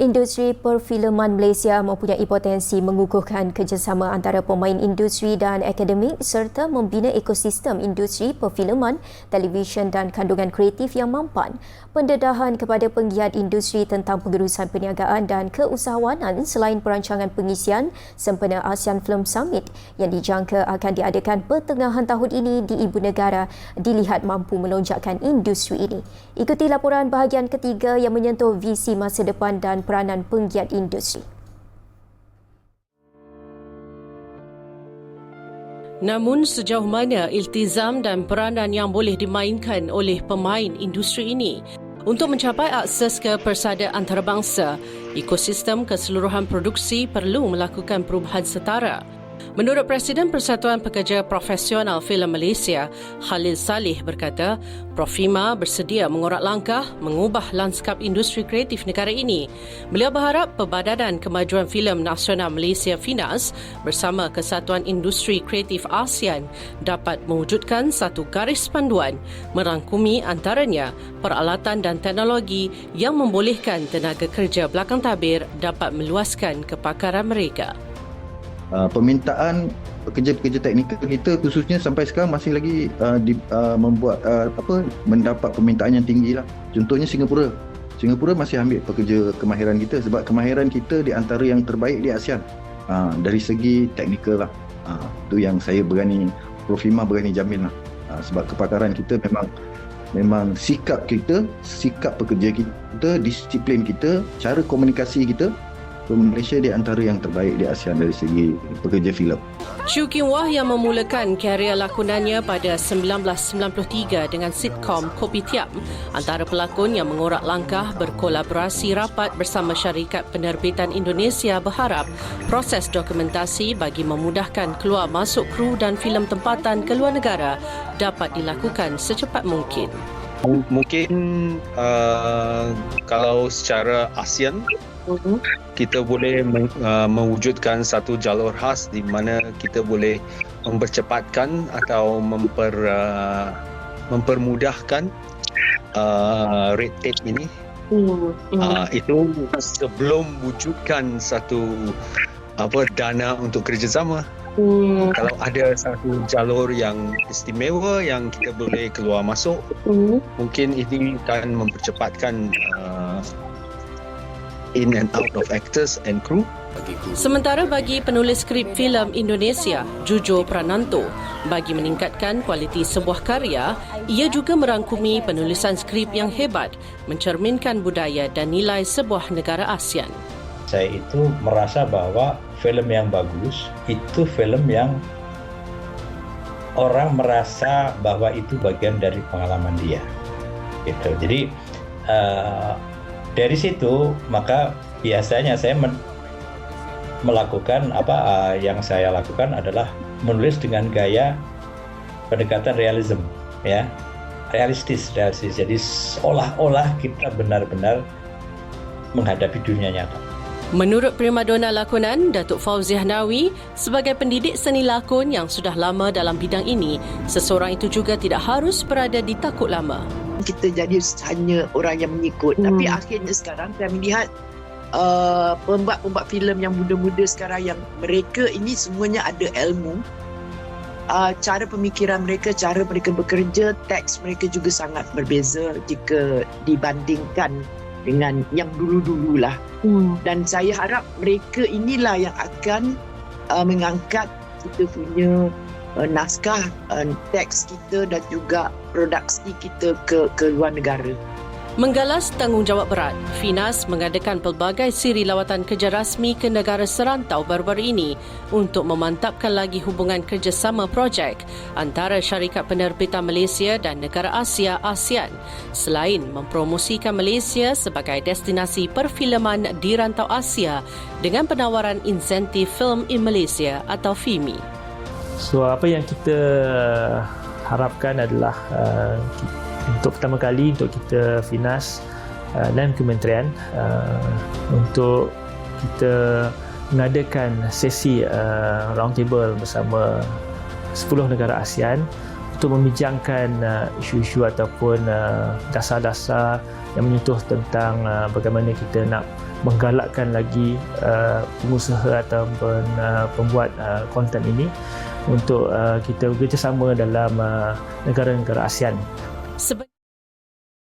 Industri perfilman Malaysia mempunyai potensi mengukuhkan kerjasama antara pemain industri dan akademik serta membina ekosistem industri perfilman, televisyen dan kandungan kreatif yang mampan. Pendedahan kepada penggiat industri tentang pengurusan perniagaan dan keusahawanan selain perancangan pengisian sempena ASEAN Film Summit yang dijangka akan diadakan pertengahan tahun ini di ibu negara dilihat mampu melonjakkan industri ini. Ikuti laporan bahagian ketiga yang menyentuh visi masa depan dan peranan penggiat industri. Namun sejauh mana iltizam dan peranan yang boleh dimainkan oleh pemain industri ini untuk mencapai akses ke persada antarabangsa, ekosistem keseluruhan produksi perlu melakukan perubahan setara Menurut Presiden Persatuan Pekerja Profesional Filem Malaysia, Khalil Salih berkata, Profima bersedia mengorak langkah mengubah lanskap industri kreatif negara ini. Beliau berharap Perbadanan Kemajuan Filem Nasional Malaysia FINAS bersama Kesatuan Industri Kreatif ASEAN dapat mewujudkan satu garis panduan merangkumi antaranya peralatan dan teknologi yang membolehkan tenaga kerja belakang tabir dapat meluaskan kepakaran mereka. Uh, permintaan pekerja-pekerja teknikal kita khususnya sampai sekarang masih lagi uh, di, uh, membuat uh, apa mendapat permintaan yang tinggi lah. Contohnya Singapura. Singapura masih ambil pekerja kemahiran kita sebab kemahiran kita di antara yang terbaik di ASEAN. Uh, dari segi teknikal lah. Itu yang saya berani Profima berani jamin lah. Uh, sebab kepakaran kita memang memang sikap kita, sikap pekerja kita, disiplin kita, cara komunikasi kita Malaysia di antara yang terbaik di ASEAN dari segi pekerja filem. Chu Kim Wah yang memulakan karier lakonannya pada 1993 dengan sitcom Kopi Tiap antara pelakon yang mengorak langkah berkolaborasi rapat bersama syarikat penerbitan Indonesia berharap proses dokumentasi bagi memudahkan keluar masuk kru dan filem tempatan ke luar negara dapat dilakukan secepat mungkin. Mungkin uh, kalau secara ASEAN Mhm. kita boleh uh, mewujudkan satu jalur khas di mana kita boleh mempercepatkan atau memper uh, mempermudahkan uh, red tape ini mm. uh, itu sebelum wujudkan satu apa dana untuk kerjasama mm. kalau ada satu jalur yang istimewa yang kita boleh keluar masuk mm. mungkin ini akan mempercepatkan uh, in and out of actors and crew. Sementara bagi penulis skrip filem Indonesia, Jujo Prananto, bagi meningkatkan kualiti sebuah karya, ia juga merangkumi penulisan skrip yang hebat, mencerminkan budaya dan nilai sebuah negara ASEAN. Saya itu merasa bahwa filem yang bagus itu filem yang orang merasa bahwa itu bagian dari pengalaman dia. Gitu. Jadi uh, dari situ maka biasanya saya men melakukan apa uh, yang saya lakukan adalah menulis dengan gaya pendekatan realism ya realistis realistis jadi seolah-olah kita benar-benar menghadapi dunia nyata Menurut primadona lakonan Datuk Fauzi Hanawi, sebagai pendidik seni lakon yang sudah lama dalam bidang ini, seseorang itu juga tidak harus berada di takut lama. Kita jadi hanya orang yang mengikut. Hmm. tapi akhirnya sekarang saya melihat uh, pembuat-pembuat filem yang muda-muda sekarang yang mereka ini semuanya ada ilmu. Uh, cara pemikiran mereka cara mereka bekerja teks mereka juga sangat berbeza jika dibandingkan dengan yang dulu-dululah hmm. dan saya harap mereka inilah yang akan uh, mengangkat kita punya uh, naskah uh, teks kita dan juga produksi kita ke ke luar negara. Menggalas tanggungjawab berat, Finas mengadakan pelbagai siri lawatan kerja rasmi ke negara serantau baru-baru ini untuk memantapkan lagi hubungan kerjasama projek antara syarikat penerbitan Malaysia dan negara Asia ASEAN selain mempromosikan Malaysia sebagai destinasi perfilman di rantau Asia dengan penawaran insentif film in Malaysia atau FIMI. So apa yang kita harapkan adalah uh, untuk pertama kali untuk kita Finas uh, dan kementerian uh, untuk kita mengadakan sesi uh, round table bersama 10 negara ASEAN untuk membincangkan uh, isu-isu ataupun uh, dasar-dasar yang menyentuh tentang uh, bagaimana kita nak menggalakkan lagi uh, pengusaha ataupun uh, pembuat uh, konten ini untuk uh, kita bekerjasama dalam uh, negara-negara ASEAN.